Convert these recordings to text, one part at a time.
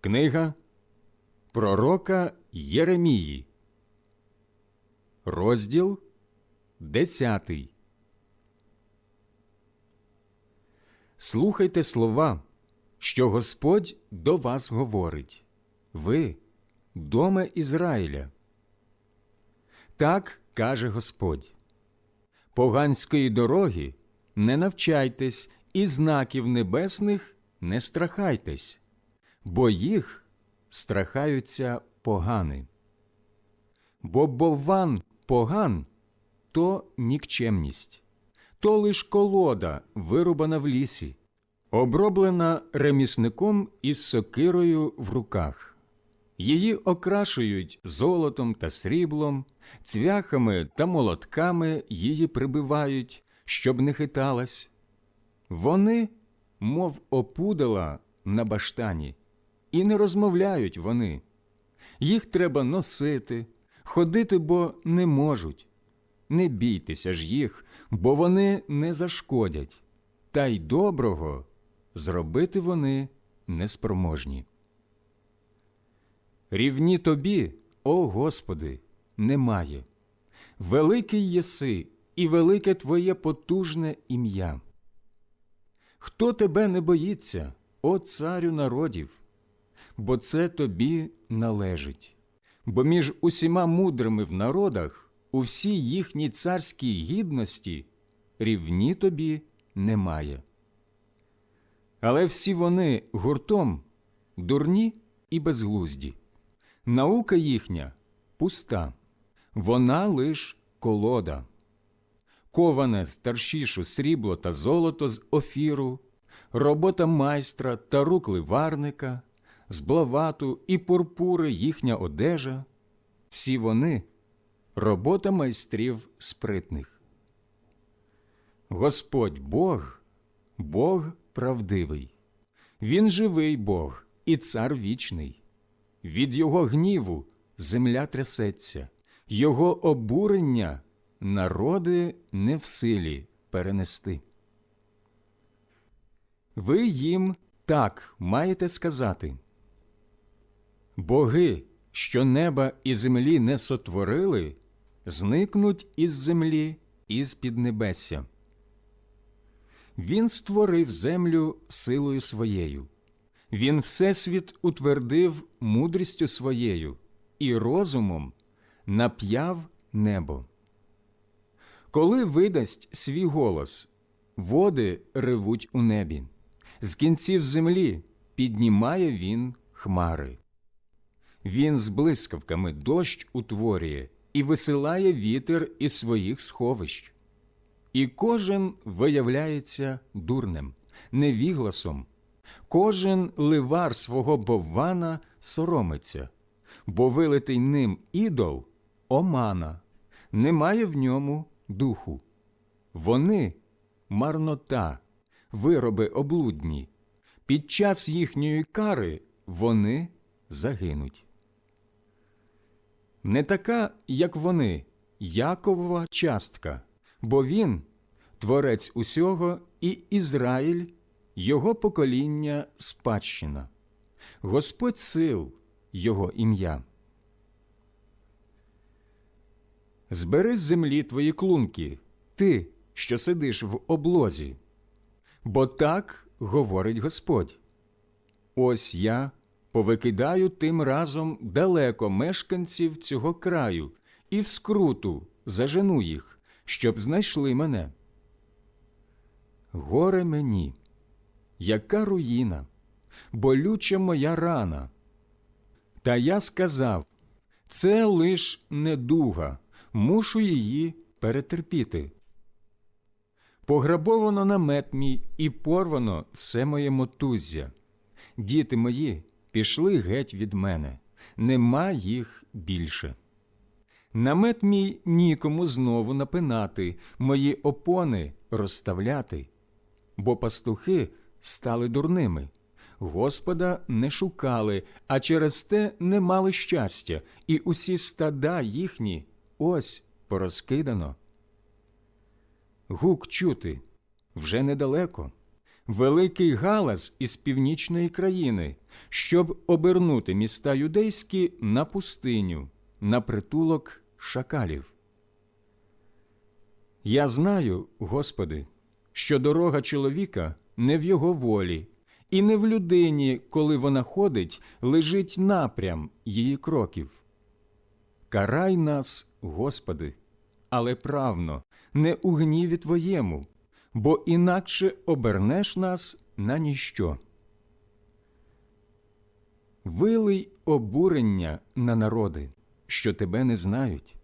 Книга Пророка Єремії, розділ 10. Слухайте слова, що Господь до вас говорить, ви, доме Ізраїля. Так каже Господь. Поганської дороги не навчайтесь і знаків небесних не страхайтесь бо їх страхаються погани. Бо бовван поган то нікчемність, то лиш колода, вирубана в лісі, оброблена ремісником із сокирою в руках. Її окрашують золотом та сріблом, цвяхами та молотками її прибивають, щоб не хиталась. Вони, мов опудала на баштані, і не розмовляють вони. Їх треба носити, ходити, бо не можуть. Не бійтеся ж їх, бо вони не зашкодять, та й доброго зробити вони неспроможні. Рівні тобі, о Господи, немає. Великий єси і велике Твоє потужне ім'я. Хто тебе не боїться, о царю народів? Бо це тобі належить. Бо між усіма мудрими в народах у всій їхній царській гідності рівні тобі немає. Але всі вони гуртом дурні і безглузді. Наука їхня пуста, вона лиш колода. Коване з таршішу срібло та золото з офіру, робота майстра та рук ливарника, з блавату і пурпури їхня одежа, всі вони робота майстрів спритних. Господь Бог, Бог правдивий, Він живий Бог і цар вічний. Від Його гніву земля трясеться, Його обурення народи не в силі перенести. Ви їм так маєте сказати. Боги, що неба і землі не сотворили, зникнуть із землі і з піднебесся. Він створив землю силою своєю, він всесвіт утвердив мудрістю своєю і розумом нап'яв небо. Коли видасть свій голос, води ревуть у небі, з кінців землі піднімає він хмари. Він з блискавками дощ утворює і висилає вітер із своїх сховищ. І кожен виявляється дурнем, невігласом, кожен ливар свого боввана соромиться, бо вилитий ним ідол омана, немає в ньому духу. Вони марнота, вироби облудні, під час їхньої кари вони загинуть не така, як вони, Яковова частка, бо він творець усього, і Ізраїль, його покоління спадщина, Господь сил, Його ім'я. Збери з землі твої клунки, ти, що сидиш в облозі, бо так говорить Господь. Ось я повикидаю тим разом далеко мешканців цього краю і в скруту зажену їх, щоб знайшли мене. Горе мені, яка руїна, болюча моя рана. Та я сказав це лиш недуга, мушу її перетерпіти. Пограбовано намет мій і порвано все моє мотуззя. Діти мої пішли геть від мене, нема їх більше. Намет мій нікому знову напинати, мої опони розставляти, бо пастухи стали дурними, Господа не шукали, а через те не мали щастя, і усі стада їхні ось порозкидано. Гук чути. Вже недалеко великий галас із північної країни, щоб обернути міста юдейські на пустиню, на притулок шакалів. Я знаю, Господи, що дорога чоловіка не в його волі, і не в людині, коли вона ходить, лежить напрям її кроків. Карай нас, Господи, але правно, не у гніві Твоєму, бо інакше обернеш нас на ніщо. Вилий обурення на народи, що тебе не знають,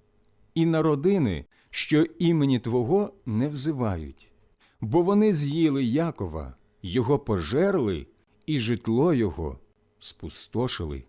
і на родини, що імені Твого не взивають, бо вони з'їли Якова, його пожерли, і житло його спустошили.